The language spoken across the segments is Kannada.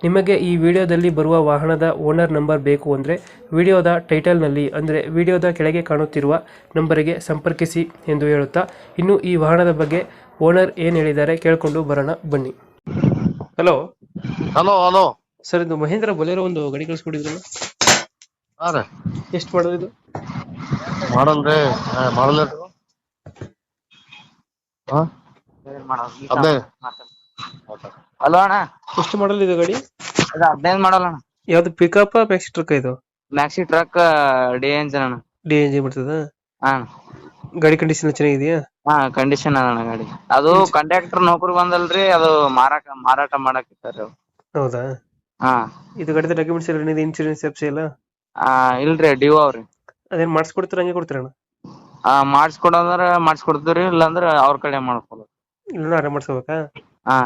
ನಿಮಗೆ ಈ ವಿಡಿಯೋದಲ್ಲಿ ಬರುವ ವಾಹನದ ಓನರ್ ನಂಬರ್ ಬೇಕು ಅಂದರೆ ವಿಡಿಯೋದ ಟೈಟಲ್ನಲ್ಲಿ ಅಂದರೆ ವಿಡಿಯೋದ ಕೆಳಗೆ ಕಾಣುತ್ತಿರುವ ನಂಬರಿಗೆ ಸಂಪರ್ಕಿಸಿ ಎಂದು ಹೇಳುತ್ತಾ ಇನ್ನು ಈ ವಾಹನದ ಬಗ್ಗೆ ಓನರ್ ಏನು ಹೇಳಿದ್ದಾರೆ ಕೇಳಿಕೊಂಡು ಬರೋಣ ಬನ್ನಿ. ಹಲೋ ಹಲೋ ಹಲೋ ಸರ್ ಇದು ಮಹೇಂದ್ರ ಬೊಲೆರೋ ಒಂದು ಗಡಿ ಕಳಿಸ್ಕೊಟ್ಟಿದ್ರು ಹಾ ರೀ. ಎಷ್ಟು ಮಾಡೋದು ಇದು? ಮಾಡಲ್ ರೀ ಮಾಡಲ್ ಹಾ? ಹದಿನೈದು ಹಲೋ ಅಣ್ಣ. ಎಷ್ಟು ಮಾಡಲ್ ಇದು ಗಾಡಿ? ಅದು ಹದಿನೈದು ಮಾಡಲ್ಲ ಅಣ್ಣ. ಯಾವ್ದು ಪಿಕಪ್ ಮ್ಯಾಕ್ಸಿ ಟ್ರಕ್ ಇದು? ಮ್ಯಾಕ್ಸಿ ಟ್ರಕ್ ಡಿ ಎಂಜಿನ್ ಅಣ್ಣ. ಡಿ ಜಿ ಬರ್ತದ? ಹಾ. ಗಾಡಿ ಕಂಡೀಷನ್ ಚೆನ್ನಾಗಿದೆಯಾ? ಹಾ ಕಂಡೀಷನ್ ಅದ ಅಣ್ಣ ಗಾಡಿ. ಅದು ಕಂಡಕ್ಟರ್ ನೌಕರಿ ಬಂದಲ್ರಿ ಅದು ಮಾರಾಟ ಮಾರಾಟ ಮಾಡಕ್ ಅವ್ರು. ಹೌದಾ? ಹಾ. ಇದು ಗಾಡಿದ ಡಾಕ್ಯುಮೆಂಟ್ಸ್ ಎಲ್ಲ ಏನಿದೆ ಇನ್ಶೂರೆನ್ಸ್ ಎಫ್ಸಿ ಇಲ್ಲ ಆ ಇಲ್ರಿ ಡಿಓ ಅವ್ರಿ. ಅದೇನ್ ಮಾಡಿಸ್ಕೊಡ್ತೀರ ಹಂಗೆ ಕೊಡ್ತೀರಣ್ಣ ಆ ಮಾಡಿಸ್ಕೊಡೋದ್ರ ಮಾಡಿಸ್ಕೊಡ್ತೀವ್ರಿ ಇಲ್ಲಾಂದ್ರ ಅವ್ರ ಕಡೆ ಮಾಡ್ಕೊಳ್ಳೋದು ಇಲ್ಲ ಆರಾಮ್ ಮಾಡ್ಸ್ಕೋಬೇಕಾ? ಹಾ.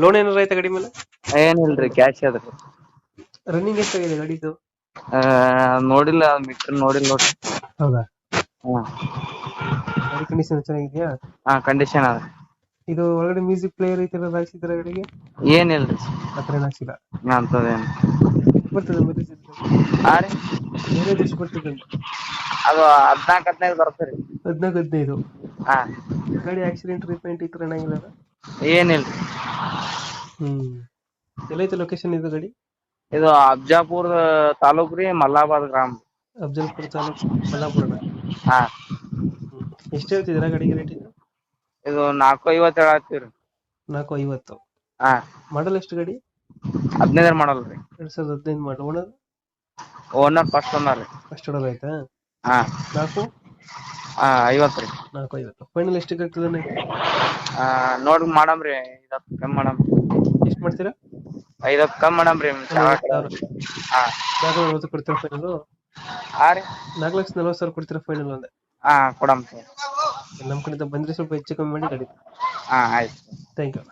ಲೋನ್ ಏನಾರ ಐತೆ ಗಾಡಿ ಮೇಲೆ? ಏನಿಲ್ರಿ ಕ್ಯಾಶ್ ಅದ. ರನ್ನಿಂಗ್ ಎಷ್ಟಾಗಿದೆ ಗಾಡಿದು? ಆ ನೋಡಿಲ್ಲ ಮೀಟರ್ ನೋಡಿಲ್ಲ ನೋಡ್ರಿ. ಹೌದಾ? ಹಾ. ಗಾಡಿ ಕಂಡೀಷನ್ ಚೆನ್ನಾಗಿದೆಯಾ? ಹಾ ಕಂಡೀಷನ್ ಅದ. ಇದು ಒಳಗಡೆ ಮ್ಯೂಸಿಕ್ ಪ್ಲೇಯರ್ ಐತೆ ಎಲ್ಲ ಹಾಕ್ಸಿದ್ರೆ ಗಾಡಿಗೆ? ಏನಿಲ್ರಿ. ಆ ಥರ ಏನು ಹಾಕ್ಸಿಲ್ಲ? ಅಂತದೇನು. ಬರ್ತದೆ ಮೈಲೇಜ್ ಹಾ ರೀ. ಮೈಲೇಜ್ ಎಷ್ಟು ಬರ್ತದೆ. ಅದು ಹದ್ನಾಲ್ಕ್ ಹದಿನೈದು ಬರ್ತದ್ರಿ ಹದಿನಾಲ್ಕು ಹದಿನೈದು. ಹಾ. ಗಾಡಿ ಆಕ್ಸಿಡೆಂಟ್ ರಿಪೇಂಟ್ ಈ ಥರ ಏನಾಗಿಲ್ಲ ಏನಿಲ್ರಿ ಹ್ಮ್. ಎಲ್ಲೈತೆ ಲೊಕೇಶನ್ ಇದು ಗಡಿ? ಇದು ಅಬ್ಜಾಪುರ ತಾಲೂಕ್ ರೀ ಮಲ್ಲಾಬಾದ್ ಗ್ರಾಮ. ಅಬ್ಜಾಪುರ ತಾಲೂಕು ಮಲ್ಲಾಪುರ ಹಾ. ಎಷ್ಟು ಹೇಳ್ತಿದ್ದೀರಾ ಗಾಡಿಗೆ ರೇಟ್ ಇದು? ಇದು ನಾಲ್ಕು ಐವತ್ತು ಹೇಳತ್ತೀವ್ರಿ ನಾಲ್ಕು ಐವತ್ತು ಹಾ. ಮಾಡಲ್ ಎಷ್ಟು ಗಾಡಿ? ಹದಿನೈದರ ಮಾಡಲ್ರಿ ಎರಡ್ ಸಾವಿರದ ಹದಿನೈದು model owner owner first owner ರೀ. ಫಸ್ಟ್ ಓನರ್ ಆಯ್ತಾ ಹಾ. ನಾಲ್ಕು? ಹಾ ಐವತ್ತು ರೀ. ನಾಲ್ಕು ಐವತ್ತು ಫೈನಲ್ ಆ ಮಾಡಮ್ರಿ ಐದತ್ತು ಕಮ್ಮಿ ಮಾಡಮ್ರಿ ಎಷ್ಟು ಮಾಡ್ತೀರಾ? ಕಮ್ಮಿ ಮಾಡಮ್ರಿ ಸಾವಿರ. ಹಾ. ನಾಲ್ಕು ನಲವತ್ತು ಕೊಡ್ತೀರಾ ಫೈನಲ್ ಹಾ ರೀ. ನಾಲ್ಕು ಲಕ್ಷ ನಲವತ್ತು ಸಾವಿರ ಕೊಡ್ತೀರಾ ಫೈನಲ್ ಒಂದೇ? ಹಾ ಕೊಡಮ್ ನಮ್ಮ ಕಡೆಯಿಂದ ಬಂದ್ರೆ ಸ್ವಲ್ಪ ಹೆಚ್ಚು ಕಮ್ಮಿ ಮಾಡಿ ಗಾಡಿ ಹಾ ಆಯ್ತು. Thank you